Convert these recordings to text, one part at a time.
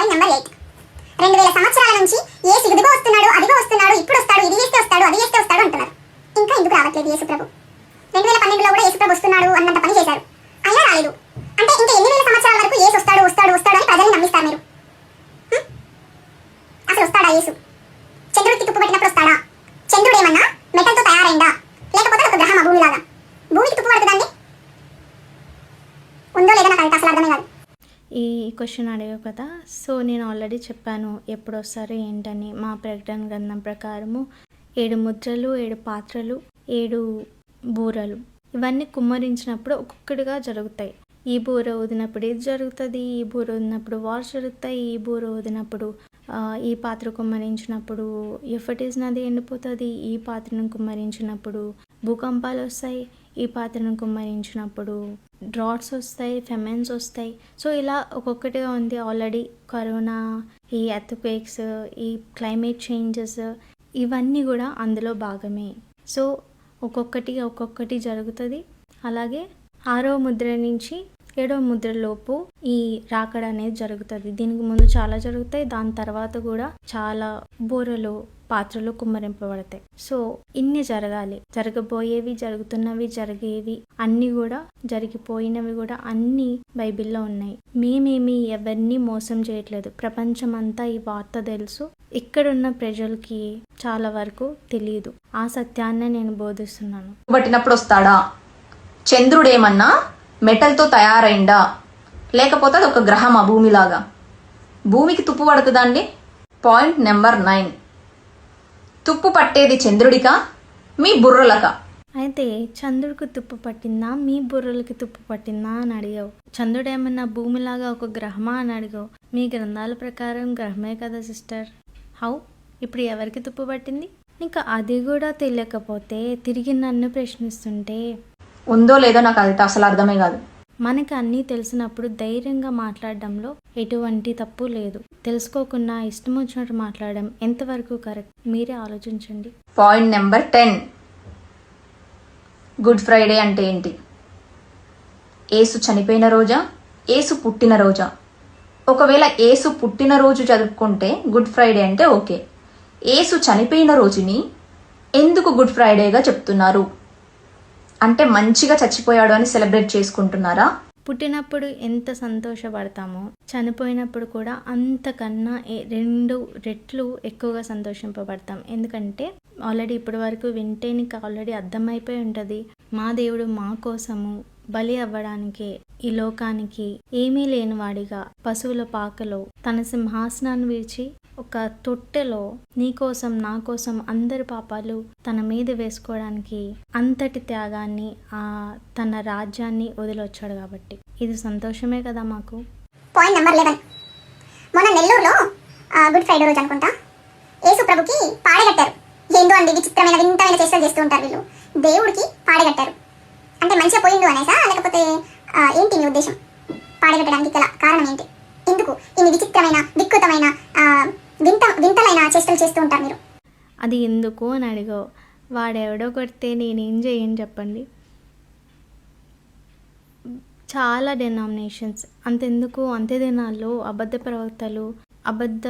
Point number eight. రెండు వేల సంవత్సరాల నుంచి ఏ సిగుదిగో వస్తున్నాడు అదిగో వస్తున్నాడు ఇప్పుడు వస్తాడు ఇది చేస్తే వస్తాడు అది చేస్తే వస్తాడు అంటున్నారు. ఇంకా ఎందుకు రావట్లేదు యేసు ప్రభు రెండు వేల పన్నెండులో కూడా యేసు ప్రభు వస్తున్నాడు అన్నంత పని చేశారు. అయినా రాలేదు. అంటే ఇంకా ఎన్ని వేల సంవత్సరాల వరకు ఏసు వస్తాడు వస్తాడు వస్తాడు అని ప్రజల్ని నమ్మిస్తారు మీరు? అసలు వస్తాడా యేసు చంద్రుడికి తుప్పు పెట్టినప్పుడు వస్తాడా చంద్రుడు ఏమన్నా మెటల్తో తయారైందా లేకపోతే ఒక గ్రహం భూమిలాగా భూమికి తుప్పు పడుతుందండి ఉందో లేదో నాకు అది అసలు అర్థమే కాదు ఈ క్వశ్చన్ అడిగావు కదా సో నేను ఆల్రెడీ చెప్పాను ఎప్పుడు వస్తారు ఏంటని. మా ప్రకటన గ్రంథం ప్రకారము ఏడు ముద్రలు ఏడు పాత్రలు ఏడు బూరలు ఇవన్నీ కుమ్మరించినప్పుడు ఒక్కొక్కటిగా జరుగుతాయి. ఈ బూర ఊదినప్పుడు ఇది జరుగుతుంది? ఈ బూర వదినప్పుడు వార్ జరుగుతాయి. ఈ బూర ఊదినప్పుడు ఈ పాత్ర కుమ్మరించినప్పుడు ఎఫటిస్ నది ఎండిపోతుంది. ఈ పాత్రను కుమ్మరించినప్పుడు భూకంపాలు వస్తాయి. ఈ పాత్రను కుమ్మరించినప్పుడు డ్రాట్స్ వస్తాయి ఫెమెన్స్ వస్తాయి. సో ఇలా ఒక్కొక్కటిగా ఉంది. ఆల్రెడీ కరోనా ఈ ఎర్త్క్వేక్స్ ఈ క్లైమేట్ చేంజెస్ ఇవన్నీ కూడా అందులో భాగమే. సో ఒక్కొక్కటి ఒక్కొక్కటి జరుగుతుంది. అలాగే ఆరో ముద్ర నుంచి ఏడో ముద్రలోపు ఈ రాకడ అనేది జరుగుతుంది. దీనికి ముందు చాలా జరుగుతాయి. దాని తర్వాత కూడా చాలా బోరలు పాత్రలు కుమ్మరింపబడతాయి. సో ఇన్ని జరగాలి. జరగబోయేవి జరుగుతున్నవి జరిగేవి అన్నీ కూడా జరిగిపోయినవి కూడా అన్నీ బైబిల్లో ఉన్నాయి. మేమేమి ఎవరిని మోసం చేయట్లేదు. ప్రపంచమంతా ఈ వార్త తెలుసు. ఇక్కడున్న ప్రజలకి చాలా వరకు తెలియదు ఆ సత్యాన్ని నేను బోధిస్తున్నాను. పట్టినప్పుడు వస్తాడా చంద్రుడేమన్నా మెటల్తో తయారైందా లేకపోతే అది ఒక గ్రహమా? భూమిలాగా? భూమికి తుప్పు పడుతుందా అండి? Point number nine. తుప్పు పట్టేది చంద్రుడికా? మీ బుర్రలకా? అయితే చంద్రుడికి తుప్పు పట్టిందా? మీ బుర్రలకి తుప్పు పట్టిందా అని అడిగావు. చంద్రుడు ఏమన్నా భూమిలాగా ఒక గ్రహమా అని అడిగావు. మీ గ్రంథాల ప్రకారం గ్రహమే కదా సిస్టర్. హౌ? ఇప్పుడు ఎవరికి తుప్పు పట్టింది? ఇంకా అది కూడా తెలియకపోతే తిరిగి నన్ను ప్రశ్నిస్తుంటే. ఉందో లేదో నాకు అది అసలు అర్థమే కాదు. మనకి అన్నీ తెలిసినప్పుడు ధైర్యంగా మాట్లాడడంలో ఎటువంటి తప్పు లేదు. తెలుసుకోకుండా ఇష్టం వచ్చినట్టు మాట్లాడడం ఎంతవరకు కరెక్ట్? మీరే ఆలోచించండి. Point number ten. Good Friday అంటే ఏంటి? ఏసు చనిపోయిన రోజా? ఏసు పుట్టిన రోజా? ఒకవేళ ఏసు పుట్టిన రోజు జరుపుకుంటే గుడ్ ఫ్రైడే అంటే ఓకే. ఏసు చనిపోయిన రోజుని ఎందుకు గుడ్ ఫ్రైడేగా చెప్తున్నారు? అంటే మంచిగా చచ్చిపోయాడు అని సెలబ్రేట్ చేసుకుంటున్నారా? పుట్టినప్పుడు ఎంత సంతోషపడతామో చనిపోయినప్పుడు కూడా అంతకన్నా రెండు రెట్లు ఎక్కువగా సంతోషింపబడతాం. ఎందుకంటే ఆల్రెడీ ఇప్పటి వరకు వింటే నీకు ఆల్రెడీ అర్థమైపోయి ఉంటుంది. మా దేవుడు మా కోసము బలి అవ్వడానికి ఈ లోకానికి ఏమీ లేనివాడిగా పశువుల పాకలో తన సింహాసనాన్ని విడిచి ఒక తొట్టెలో నీకోసం నా కోసం అందరి పాపాలు తన మీద వేసుకోవడానికి అంతటి త్యాగాన్ని ఆ తన రాజ్యాన్ని వదిలొచ్చాడు కాబట్టి. ఇది సంతోషమే కదా మాకు? పాయింట్ నెంబర్ లెవెన్ మొన్న నెల్లూరులో గుడ్ ఫ్రైడే రోజు అనుకుంటా యేసు ప్రభుకి పాడగట్టారు ఏందో అండి విచిత్రమైన వింతమైన చేష్టలు చేస్తూ ఉంటారు వీళ్ళు. దేవుడికి పాడగట్టారు అంటే మంచిగా పోయిండు అనేసా లేకపోతే ఏంటి నీ ఉద్దేశం? పాడగట్టడానికి గల కారణం ఏంటి? ఎందుకు? ఇన్ని విచిత్రమైన వికృతమైన వింత వింతలైన చేష్టలు చేస్తూ ఉంటారు మీరు. అది ఎందుకు అని అడిగావు. వాడెవడో కొడితే నేనేం చేయను చెప్పండి. చాలా డెనామినేషన్స్ అంతెందుకు? అంతే దినాల్లో అబద్ధ ప్రవక్తలు అబద్ధ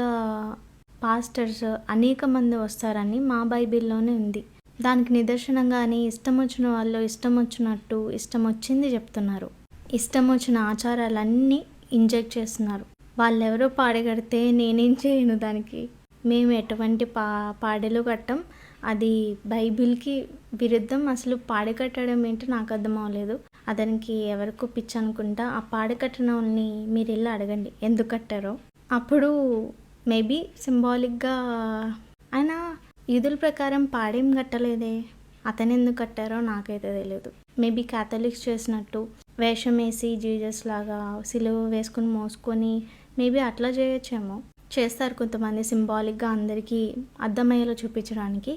పాస్టర్స్ అనేక మంది వస్తారని మా బైబిల్లోనే ఉంది. దానికి నిదర్శనంగానే ఇష్టం వచ్చిన వాళ్ళు ఇష్టం వచ్చినట్టు ఇష్టం వచ్చింది చెప్తున్నారు. ఇష్టం వచ్చిన ఆచారాలన్నీ ఇంజెక్ట్ చేస్తున్నారు. వాళ్ళెవరో పాడగడితే నేనేం చేయను దానికి. మేము ఎటువంటి పా పాడెలు కట్టం. అది బైబిల్కి విరుద్ధం. అసలు పాడి కట్టడం ఏంటో నాకు అర్థం అవ్వలేదు. అతనికి ఎవరికో పిచ్చి అనుకుంటా ఆ పాడి కట్టిన వాళ్ళని మీరు వెళ్ళి అడగండి. ఎందుకు కట్టారో? అప్పుడు మేబీ సింబాలిక్గా ఆయన ఈదుల ప్రకారం పాడేం కట్టలేదే? అతను ఎందుకు కట్టారో నాకైతే తెలియదు మేబీ క్యాథలిక్స్ చేసినట్టు వేషం వేసి జీజస్ లాగా సిలువ వేసుకొని మోసుకొని మేబీ అట్లా చేయొచ్చేమో. చేస్తారు కొంతమంది సింబాలిక్గా అందరికీ అర్థమయ్యేలా చూపించడానికి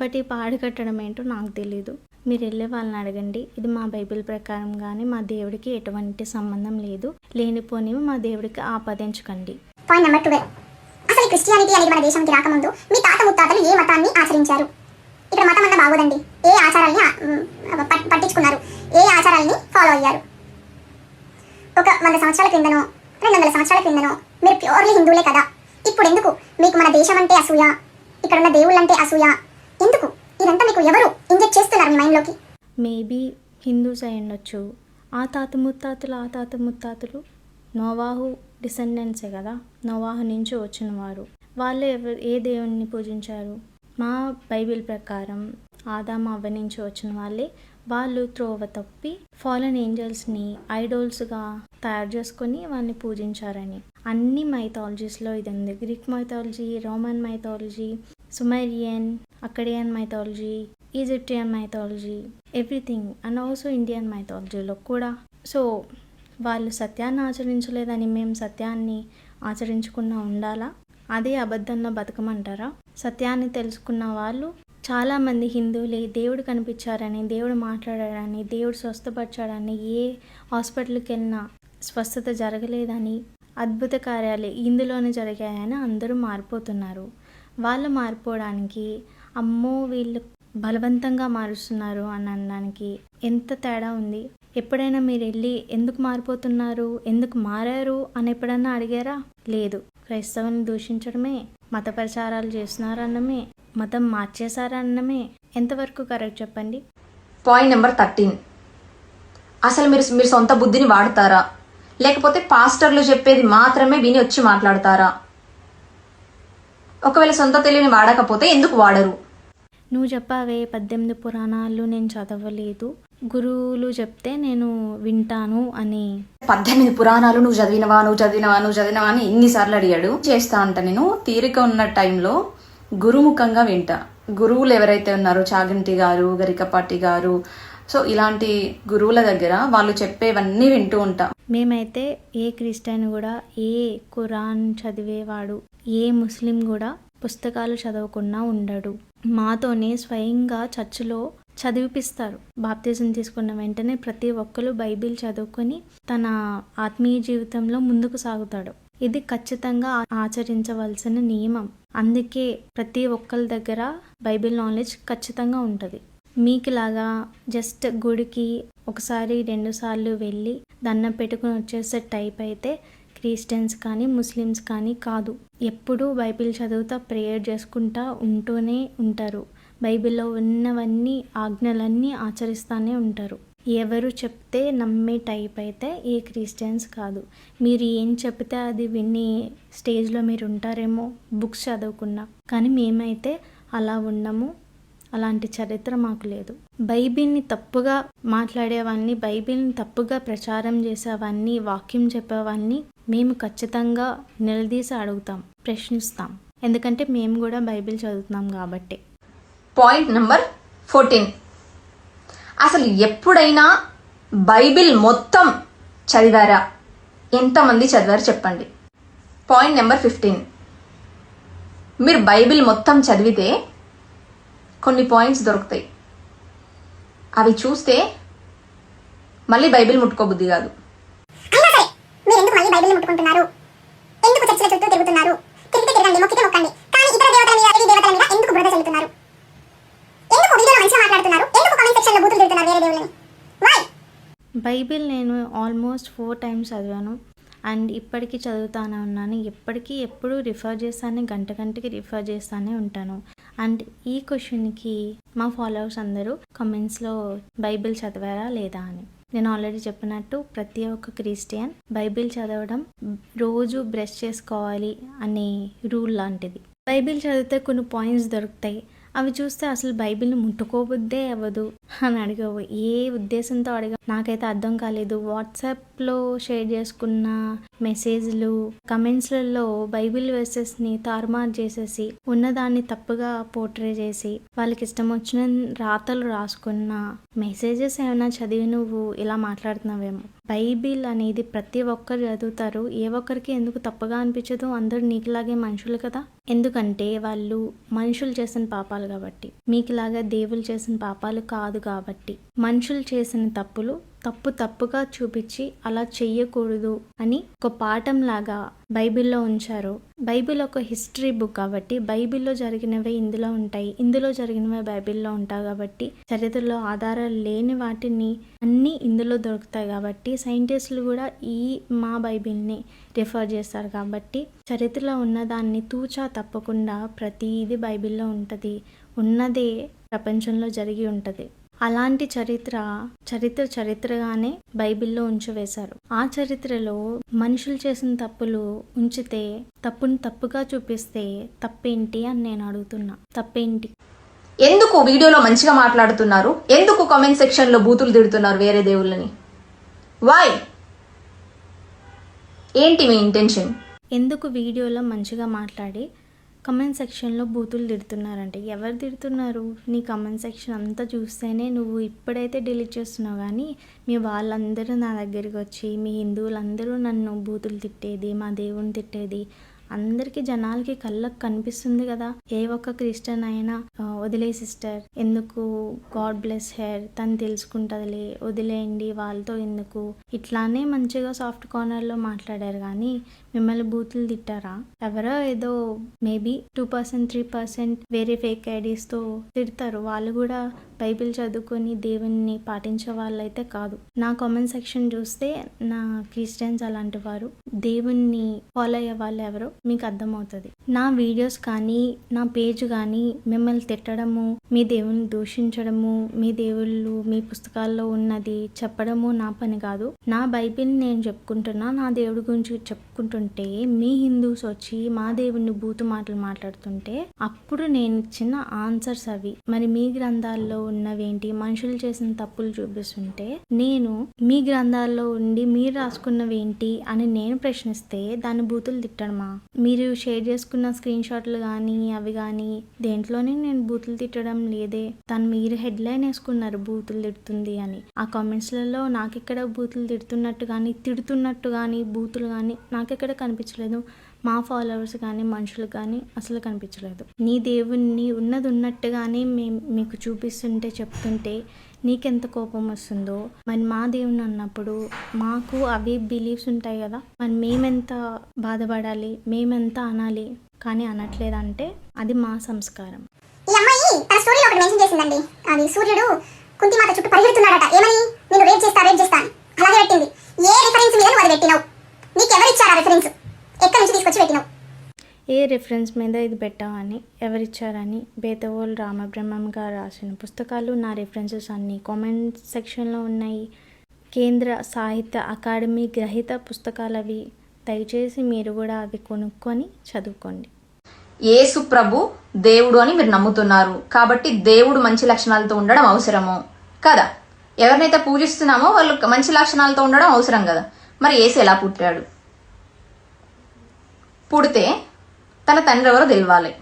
బట్ ఈ పాడు కట్టడం ఏంటో నాకు తెలీదు. మీరు వెళ్ళే వాళ్ళని అడగండి. ఇది మా బైబిల్ ప్రకారం కానీ మా దేవుడికి ఎటువంటి సంబంధం లేదు. లేనిపోనివి మా దేవుడికి ఆపాదించకండి. పాయింట్ నెంబర్ ట్వెల్వ్ అసలు క్రిస్టియానిటీ అనేది మన దేశానికి రాకముందు మీ తాత ముత్తాతలు ఏ మతాన్ని ఆచరించారు? ఇక్కడ మతం అంతా బాగోదండి. ఏ ఆచారాలని పట్టించుకున్నారు? ఏ ఆచారాలని ఫాలో అయ్యారు? ఒక వంద సంవత్సరాల క్రిందనో రెండు వందల సంవత్సరాల క్రిందనో. మీరు ప్యూర్లీ హిందువులే కదా. ఇప్పుడు ఎందుకు? మీకు మన దేశం అంటే అసూయ. ఇక్కడున్న దేవుళ్ళంటే అసూయ. ఎందుకు? ఇదంతా మీకు ఎవరు ఇంజెక్ట్ చేస్తున్నారు మీ మైండ్లోకి? మేబీ హిందూస్ అయి ఉండొచ్చు. ఆ తాత ముత్తాతలు ఆ తాత ముత్తాతలు నోవాహు డిసెండెన్సే కదా. నోవాహు నుంచి వచ్చిన వారు. వాళ్ళు ఎవరు ఏ దేవుణ్ణి పూజించారు? మా బైబిల్ ప్రకారం ఆదాం అవ్వ నుంచి వచ్చిన వాళ్ళే. వాళ్ళు త్రోవ తప్పి ఫాలన్ ఏంజల్స్ని ఐడోల్స్గా తయారు చేసుకొని వాళ్ళని పూజించారని. అన్ని మైథాలజీస్లో ఇది ఉంది Greek mythology Roman mythology Sumerian Akkadian mythology Egyptian mythology everything and also Indian మైథాలజీలో కూడా. సో వాళ్ళు సత్యాన్ని ఆచరించలేదని మేము సత్యాన్ని ఆచరించకుండా ఉండాలా? అదే అబద్ధంలో బతకమంటారా? సత్యాన్ని తెలుసుకున్న వాళ్ళు చాలామంది హిందువులే దేవుడు కనిపించారని దేవుడు మాట్లాడారని దేవుడు స్వస్థపరిచాడని ఏ హాస్పిటల్కి వెళ్ళినా స్వస్థత జరగలేదని అద్భుత కార్యాలు ఇందులోనే జరిగాయని అందరూ మారిపోతున్నారు. వాళ్ళు మారిపోవడానికి అమ్మో వీళ్ళు బలవంతంగా మారుస్తున్నారు అని అనడానికి ఎంత తేడా ఉంది? ఎప్పుడైనా మీరు వెళ్ళి ఎందుకు మారిపోతున్నారు ఎందుకు మారారు అని ఎప్పుడన్నా అడిగారా? లేదు. క్రైస్తవుని దూషించడమే మత ప్రచారాలు చేస్తున్నారన్నమే మతం మార్చేశారన్నమే ఎంతవరకు కరెక్ట్ చెప్పండి? పాయింట్ నెంబర్ థర్టీన్ అసలు మీరు మీరు సొంత బుద్ధిని వాడతారా? లేకపోతే పాస్టర్లు చెప్పేది మాత్రమే విని వచ్చి మాట్లాడతారా? ఒకవేళ సొంత తెలివిని వాడకపోతే ఎందుకు వాడరు? నువ్వు చెప్పావే పద్దెనిమిది పురాణాలు నేను చదవలేదు. గురువులు చెప్తే నేను వింటాను అని. పద్దెనిమిది పురాణాలు నువ్వు చదివినవా నువ్వు చదివినవా నువ్వు చదివినవా అని ఎన్నిసార్లు అడిగాడు. చేస్తా అంట నేను. తీరిక ఉన్న టైంలో గురుముఖంగా వింటా. గురువులు ఎవరైతే ఉన్నారో చాగంటి గారు గరికపాటి గారు సో ఇలాంటి గురువుల దగ్గర వాళ్ళు చెప్పేవన్నీ వింటూ ఉంటాం. మేమైతే ఏ క్రిస్టియన్ కూడా ఏ ఖురాన్ చదివేవాడు ఏ ముస్లిం కూడా పుస్తకాలు చదవకుండా ఉండడు. మాతోనే స్వయంగా చర్చిలో చదివిపిస్తారు. బాప్తిజం తీసుకున్న వెంటనే ప్రతి ఒక్కరు బైబిల్ చదువుకొని తన ఆత్మీయ జీవితంలో ముందుకు సాగుతాడు. ఇది ఖచ్చితంగా ఆచరించవలసిన నియమం. అందుకే ప్రతి ఒక్కరి దగ్గర బైబిల్ నాలెడ్జ్ ఖచ్చితంగా ఉంటుంది. మీకులాగా జస్ట్ గుడికి ఒకసారి రెండుసార్లు వెళ్ళి దండం పెట్టుకుని వచ్చేసే టైప్ అయితే క్రిస్టియన్స్ కానీ ముస్లిమ్స్ కానీ కాదు. ఎప్పుడూ బైబిల్ చదువుతా ప్రేయర్ చేసుకుంటా ఉంటూనే ఉంటారు. బైబిల్లో ఉన్నవన్నీ ఆజ్ఞలన్నీ ఆచరిస్తూనే ఉంటారు. ఎవరు చెప్తే నమ్మే టైప్ అయితే ఏ క్రిస్టియన్స్ కాదు. మీరు ఏం చెప్తే అది విని స్టేజ్లో మీరు ఉంటారేమో బుక్స్ చదవకుండా కానీ మేమైతే అలా ఉండము అలాంటి చరిత్ర మాకు లేదు. బైబిల్ని తప్పుగా మాట్లాడేవాన్ని బైబిల్ని తప్పుగా ప్రచారం చేసేవాన్ని వాక్యం చెప్పేవాన్ని మేము ఖచ్చితంగా నిలదీసి అడుగుతాం ప్రశ్నిస్తాం. ఎందుకంటే మేము కూడా బైబిల్ చదువుతున్నాం కాబట్టి. పాయింట్ నెంబర్ ఫోర్టీన్ అసలు ఎప్పుడైనా బైబిల్ మొత్తం చదివారా? ఎంతమంది చదివారు చెప్పండి. Point number fifteen. మీరు బైబిల్ మొత్తం చదివితే కొన్ని పాయింట్స్ దొరుకుతాయి. అవి చూస్తే మళ్ళీ బైబిల్ ముట్టుకోబుద్ధి కాదు. అయినా మీరు ఎందుకు మళ్ళీ బైబిల్ ముట్టుకుంటున్నారు? ఎందుకు చర్చిల చుట్టూ తిరుగుతున్నారు? తిరిగితే తిరగండి మొక్కితే మొక్కండి. కానీ ఇతర దేవతల మీద దేవతల మీద ఎందుకు బురద చల్లుతున్నారు? ఎందుకు వీడియోలో మంచిగా మాట్లాడుతున్నారు ఎందుకు కామెంట్ సెక్షన్లో బూతులు తిడుతున్నారు వేరే దేవుళ్ళని వై బైబిల్ నేను ఆల్మోస్ట్ ఫోర్ టైమ్స్ చదివాను. అండ్ ఇప్పటికీ చదువుతానే ఉన్నాను. ఎప్పటికీ ఎప్పుడు రిఫర్ చేస్తానే గంట గంటకి రిఫర్ చేస్తానే ఉంటాను. అండ్ ఈ క్వశ్చన్కి మా ఫాలోవర్స్ అందరూ కమెంట్స్లో బైబిల్ చదివారా లేదా అని. నేను ఆల్రెడీ చెప్పినట్టు ప్రతి ఒక్క క్రిస్టియన్ బైబిల్ చదవడం రోజు బ్రష్ చేసుకోవాలి అనే రూల్ లాంటిది. బైబిల్ చదివితే కొన్ని పాయింట్స్ దొరుకుతాయి. అవి చూస్తే అసలు బైబిల్ని ముట్టుకోబుద్దే అవ్వదు. అని అడిగావు. ఏ ఉద్దేశంతో అడిగా నాకైతే అర్థం కాలేదు. వాట్సాప్లో షేర్ చేసుకున్న మెసేజ్లు కమెంట్స్లలో బైబిల్ వర్సెస్ని తారుమారు చేసేసి ఉన్నదాన్ని తప్పుగా పోర్ట్రే చేసి వాళ్ళకి ఇష్టం వచ్చిన రాతలు రాసుకున్న మెసేజెస్ ఏమైనా చదివి నువ్వు ఇలా మాట్లాడుతున్నావేమో? బైబిల్ అనేది ప్రతి ఒక్కరు చదువుతారు. ఏ ఒక్కరికి ఎందుకు తప్పుగా అనిపించదు? అందరూ నీకులాగే మనుషులు కదా? ఎందుకంటే వాళ్ళు మనుషులు చేసిన పాపాలు కాబట్టి. మీకులాగా దేవులు చేసిన పాపాలు కాదు. కాబట్టి. మనుషులు చేసిన తప్పులు తప్పు తప్పుగా చూపించి అలా చెయ్యకూడదు అని ఒక పాఠం లాగా బైబిల్లో ఉంచారు. బైబిల్ ఒక హిస్టరీ బుక్ కాబట్టి బైబిల్లో జరిగినవే ఇందులో ఉంటాయి. ఇందులో జరిగినవే బైబిల్లో ఉంటాయి కాబట్టి చరిత్రలో ఆధారాలు లేని వాటిని అన్నీ ఇందులో దొరుకుతాయి కాబట్టి సైంటిస్టులు కూడా ఈ మా బైబిల్ని రిఫర్ చేస్తారు కాబట్టి చరిత్రలో ఉన్నదాన్ని తూచా తప్పకుండా ప్రతిదీ బైబిల్లో ఉంటుంది. ఉన్నదే ప్రపంచంలో జరిగి ఉంటుంది. అలాంటి చరిత్ర చరిత్ర చరిత్రగానే బైబిల్లో ఉంచివేశారు. ఆ చరిత్రలో మనుషులు చేసిన తప్పులు ఉంచితే తప్పుని తప్పుగా చూపిస్తే తప్పేంటి అని నేను అడుగుతున్నా. తప్పేంటి? ఎందుకు వీడియోలో మంచిగా మాట్లాడుతున్నారు? ఎందుకు కామెంట్ సెక్షన్లో బూతులు తిడుతున్నారు వేరే దేవుళ్ళని? వాయ్ ఏంటి మీ ఇంటెన్షన్ ఎందుకు వీడియోలో మంచిగా మాట్లాడి కమెంట్ సెక్షన్లో బూతులు తిడుతున్నారంటే ఎవరు తిడుతున్నారు? నీ కమెంట్ సెక్షన్ అంతా చూస్తేనే నువ్వు ఇప్పుడైతే డిలీట్ చేస్తున్నావు కానీ మీ వాళ్ళందరూ నా దగ్గరికి వచ్చి మీ హిందువులందరూ నన్ను బూతులు తిట్టేది మా దేవుని తిట్టేది అందరికీ జనాలకి కళ్ళకు కనిపిస్తుంది కదా. ఏ ఒక్క క్రిస్టియన్ అయినా వదిలే సిస్టర్ ఎందుకు గాడ్ బ్లెస్ హెయిర్ తను తెలుసుకుంటుందిలే వదిలేయండి వాళ్ళతో ఎందుకు? ఇట్లానే మంచిగా సాఫ్ట్ కార్నర్లో మాట్లాడారు కానీ మిమ్మల్ని బూతులు తిట్టారా? ఎవరో ఏదో maybe two percent three percent వేరే ఫేక్ ఐడీస్తో తిడతారు. వాళ్ళు కూడా బైబిల్ చదువుకొని దేవుణ్ణి పాటించే వాళ్ళైతే కాదు. నా కామెంట్ సెక్షన్ చూస్తే నా క్రిస్టియన్స్ అలాంటి వారు. దేవుణ్ణి ఫాలో అయ్యే వాళ్ళు ఎవరో మీకు అర్థమవుతుంది. నా వీడియోస్ కానీ నా పేజ్ కానీ మిమ్మల్ని తిట్టడము మీ దేవుని దూషించడము మీ దేవుళ్ళు మీ పుస్తకాల్లో ఉన్నది చెప్పడము నా పని కాదు. నా బైబిల్ నేను చెప్పుకుంటున్నా నా దేవుడి గురించి చెప్పుకుంటుంటే మీ హిందూస్ వచ్చి మా దేవుడిని బూతు మాటలు మాట్లాడుతుంటే అప్పుడు నేను ఇచ్చిన ఆన్సర్స్ అవి. మరి మీ గ్రంథాల్లో ఉన్నవేంటి? మనుషులు చేసిన తప్పులు చూపిస్తుంటే నేను మీ గ్రంథాల్లో ఉండి మీరు రాసుకున్నవేంటి అని నేను ప్రశ్నిస్తే దాని బూతులు తిట్టడమా? మీరు షేర్ చేసుకున్న స్క్రీన్ షాట్లు కానీ అవి కానీ దేంట్లోనే నేను బూతులు తిట్టడం లేదే. తను మీరు హెడ్లైన్ వేసుకున్నారు బూతులు తిడుతుంది అని. ఆ కామెంట్స్లలో నాకెక్కడ బూతులు తిడుతున్నట్టు కానీ తిడుతున్నట్టు కానీ బూతులు కానీ నాకెక్కడ కనిపించలేదు. మా ఫాలోవర్స్ కానీ మనుషులు కానీ అసలు కనిపించలేదు. నీ దేవుణ్ణి ఉన్నది ఉన్నట్టుగానే మేము మీకు చూపిస్తుంటే చెప్తుంటే నీకెంత కోపం వస్తుందో మరి మా దేవుని అన్నప్పుడు మాకు అవి బిలీఫ్స్ ఉంటాయి కదా మరి మేమెంత బాధపడాలి మేమెంత అనాలి కానీ అనట్లేదంటే అది మా సంస్కారం. ఈ అమ్మాయి తన స్టోరీలో ఒకటి మెన్షన్ చేసిందండి. అది సూర్యుడు కుంతిమాత చుట్టూ పరిగెడుతున్నాడట. ఏమని నేను రేట్ చేస్తా రేట్ చేస్తా అని. అలాగే పెట్టింది ఏ రిఫరెన్స్ మీద నువ్వు అది పెట్టినావు నీకు ఎవరు ఇచ్చారు ఆ రిఫరెన్స్ ఎక్కడి నుంచి తీసుకొచ్చి పెట్టినావు ఏ రిఫరెన్స్ మీద ఇది పెట్టామని ఎవరిచ్చారని బేతవోల్ రామబ్రహ్మం గారు రాసిన పుస్తకాలు నా రిఫరెన్సెస్ అన్నీ కామెంట్ సెక్షన్లో ఉన్నాయి. కేంద్ర సాహిత్య అకాడమీ గ్రహీత పుస్తకాలు అవి దయచేసి మీరు కూడా అవి కొనుక్కొని చదువుకోండి. యేసు ప్రభు దేవుడు అని మీరు నమ్ముతున్నారు. కాబట్టి దేవుడు మంచి లక్షణాలతో ఉండడం అవసరము. కదా? ఎవరినైతే పూజిస్తున్నామో వాళ్ళు మంచి లక్షణాలతో ఉండడం అవసరం కదా? మరి ఏసు ఎలా పుట్టాడు? పుడితే తన తండ్రి ఎవరో తెలివాలి.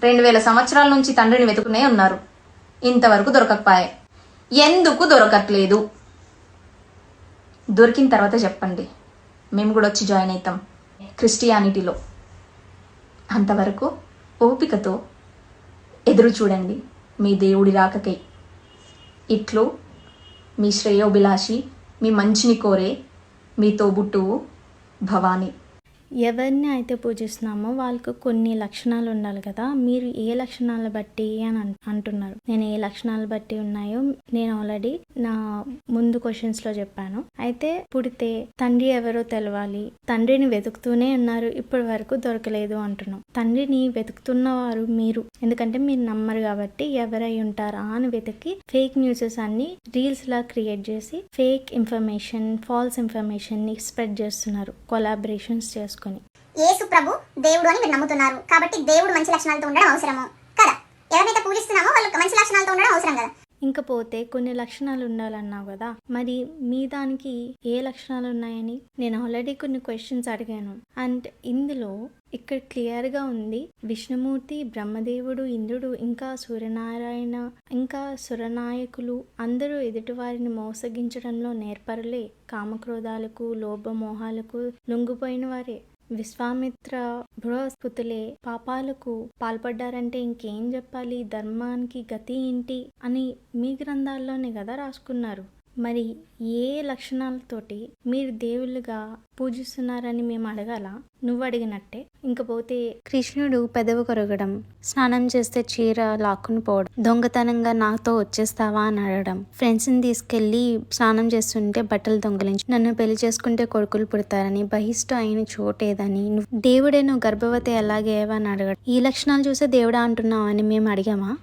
రెండు వేల సంవత్సరాల నుంచి తండ్రిని వెతుకునే ఉన్నారు. ఇంతవరకు దొరకకపోయే. ఎందుకు దొరకట్లేదు? దొరికిన తర్వాత చెప్పండి. మేము కూడా వచ్చి జాయిన్ అవుతాం క్రిస్టియానిటీలో. అంతవరకు ఓపికతో ఎదురు చూడండి. మీ దేవుడి రాకకై. ఇట్లు మీ శ్రేయోభిలాషి మీ మంచిని కోరే మీ తోబుట్టువు భవానీ. ఎవరిని అయితే పూజిస్తున్నామో వాళ్ళకు కొన్ని లక్షణాలు ఉండాలి కదా. మీరు ఏ లక్షణాలు బట్టి అని అంటున్నారు. నేను ఏ లక్షణాలు బట్టి ఉన్నాయో నేను ఆల్రెడీ నా ముందు క్వశ్చన్స్లో చెప్పాను. అయితే పుడితే తండ్రి ఎవరో తెలవాలి. తండ్రిని వెతుకుతూనే ఉన్నారు. ఇప్పటి వరకు దొరకలేదు అంటున్నాం. తండ్రిని వెతుకుతున్న వారు మీరు. ఎందుకంటే మీరు నమ్మరు కాబట్టి ఎవరై ఉంటారా అని వెతికి ఫేక్ న్యూసెస్ అన్ని రీల్స్ లా క్రియేట్ చేసి ఫేక్ ఇన్ఫర్మేషన్ ఫాల్స్ ఇన్ఫర్మేషన్ని స్ప్రెడ్ చేస్తున్నారు. కొలాబరేషన్స్ చేసుకొని యేసు ప్రభు దేవుడు అని మీరు నమ్ముతున్నారు. కాబట్టి దేవుడు మంచి లక్షణాలతో ఉండడం అవసరము. కదా? ఎవరినైతే పూజిస్తున్నామో వాళ్ళు మంచి లక్షణాలతో ఉండడం అవసరం కదా? ఇంకపోతే కొన్ని లక్షణాలు ఉండాలన్నావు కదా. మరి మీ దానికి ఏ లక్షణాలు ఉన్నాయని నేను ఆల్రెడీ కొన్ని క్వశ్చన్స్ అడిగాను. అండ్ ఇందులో ఇక్కడ క్లియర్గా ఉంది విష్ణుమూర్తి బ్రహ్మదేవుడు ఇంద్రుడు ఇంకా సూర్యనారాయణ ఇంకా సురనాయకులు అందరూ ఎదుటివారిని మోసగించడంలో నేర్పరలే. కామక్రోధాలకు లోభమోహాలకు లొంగిపోయిన వారే. విశ్వామిత్ర బృహస్పతులే పాపాలకు పాల్పడ్డారంటే ఇంకేం చెప్పాలి? ధర్మానికి గతి ఏంటి? అని మీ గ్రంథాల్లోనే కదా రాసుకున్నారు. మరి ఏ లక్షణాలతోటి మీరు దేవుళ్ళుగా పూజిస్తున్నారని మేము అడగాల? నువ్వు అడిగినట్టే. ఇంకపోతే కృష్ణుడు పెదవి కొరగడం స్నానం చేస్తే చీర లాక్కుని పోవడం దొంగతనంగా నాతో వచ్చేస్తావా అని అడగడం ఫ్రెండ్స్ని తీసుకెళ్ళి స్నానం చేస్తుంటే బట్టలు దొంగలించి నన్ను పెళ్ళి చేసుకుంటే కొడుకులు పుడతారని బహిష్టు అయిన చోటేదని నువ్వు దేవుడే నువ్వు గర్భవతి ఎలాగేవా అని అడగడం. ఈ లక్షణాలు చూసే దేవుడా అంటున్నావు అని మేము అడిగామా?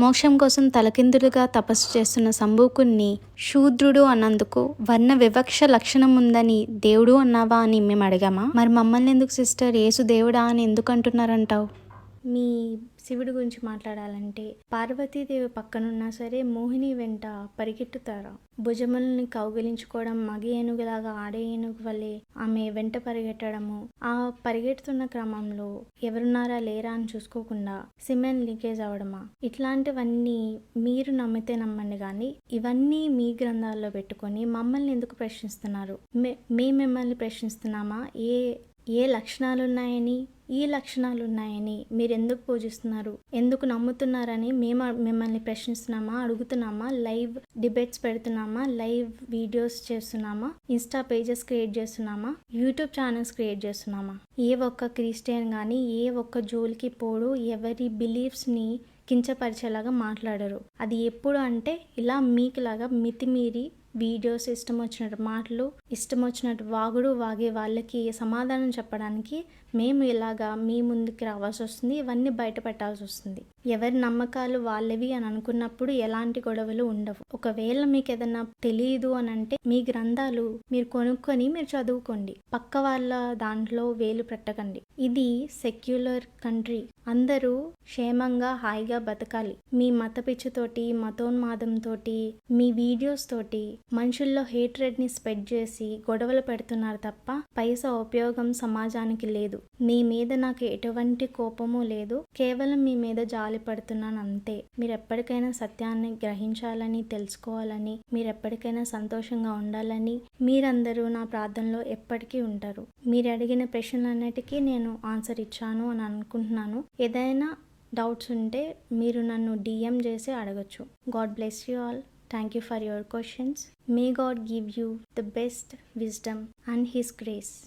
మోక్షం కోసం తలకిందులుగా తపస్సు చేస్తున్న సంభూకుణ్ణి శూద్రుడు అన్నందుకు వర్ణ వివక్ష లక్షణం ఉందని దేవుడు అన్నావా అని మేము అడిగామా మరి మమ్మల్ని ఎందుకు సిస్టర్? ఏసు దేవుడా అని ఎందుకు అంటున్నారంటావు మీ శివుడి గురించి మాట్లాడాలంటే పార్వతీదేవి పక్కనున్నా సరే మోహిని వెంట పరిగెట్టుతారా భుజములని కౌగిలించుకోవడం మగ ఏనుగులాగా ఆడే ఏనుగు వల్లే ఆమె వెంట పరిగెట్టడము ఆ పరిగెడుతున్న క్రమంలో ఎవరున్నారా లేరా అని చూసుకోకుండా సిమెంట్ లీకేజ్ అవడమా? ఇట్లాంటివన్నీ మీరు నమ్మితే నమ్మండి కానీ ఇవన్నీ మీ గ్రంథాల్లో పెట్టుకొని మమ్మల్ని ఎందుకు ప్రశ్నిస్తున్నారు? మే మేము మిమ్మల్ని ప్రశ్నిస్తున్నామా? ఏ ఏ లక్షణాలు ఉన్నాయని ఈ లక్షణాలు ఉన్నాయని మీరు ఎందుకు పూజిస్తున్నారు? ఎందుకు నమ్ముతున్నారని మేము మిమ్మల్ని ప్రశ్నిస్తున్నామా? అడుగుతున్నామా? లైవ్ డిబేట్స్ పెడుతున్నామా? లైవ్ వీడియోస్ చేస్తున్నామా? ఇన్స్టా పేజెస్ క్రియేట్ చేస్తున్నామా? యూట్యూబ్ ఛానల్స్ క్రియేట్ చేస్తున్నామా? ఏ ఒక్క క్రిస్టియన్ కానీ ఏ ఒక్క జోలికి పోడు ఎవరి బిలీఫ్స్ని కించపరిచేలాగా మాట్లాడరు. అది ఎప్పుడు అంటే ఇలా మీకులాగా మితిమీరి వీడియోస్ ఇష్టం వచ్చినట్టు మాటలు ఇష్టం వచ్చినట్టు వాగుడు వాగే వాళ్ళకి సమాధానం చెప్పడానికి మేము ఇలాగా మీ ముందుకి రావాల్సి వస్తుంది ఇవన్నీ బయట పెట్టాల్సి వస్తుంది ఎవరి నమ్మకాలు వాళ్ళవి అని అనుకున్నప్పుడు ఎలాంటి గొడవలు ఉండవు. ఒకవేళ మీకు ఏదన్నా తెలియదు అని అంటే మీ గ్రంథాలు మీరు కొనుక్కొని మీరు చదువుకోండి. పక్క వాళ్ళ దాంట్లో వేలు పెట్టకండి. ఇది సెక్యులర్ కంట్రీ. అందరూ క్షేమంగా హాయిగా బతకాలి. మీ మత పిచ్చితోటి మతోన్మాదంతో మీ వీడియోస్ తోటి మనుషుల్లో హేట్రెడ్ని స్ప్రెడ్ చేసి గొడవలు పెడుతున్నారు తప్ప పైసా ఉపయోగం సమాజానికి లేదు. మీ మీద నాకు ఎటువంటి కోపము లేదు. కేవలం మీ మీద జాలి పడుతున్నాను అంతే మీరు ఎప్పటికైనా సత్యాన్ని గ్రహించాలని తెలుసుకోవాలని మీరు ఎప్పటికైనా సంతోషంగా ఉండాలని మీరందరూ నా ప్రార్థనలో ఎప్పటికీ ఉంటారు. మీరు అడిగిన ప్రశ్నలన్నిటికీ నేను ఆన్సర్ ఇచ్చాను అని అనుకుంటున్నాను. ఏదైనా డౌట్స్ ఉంటే మీరు నన్ను డిఎం చేసి అడగచ్చు. God bless you all. Thank you for your questions. May God give you the best wisdom and his grace.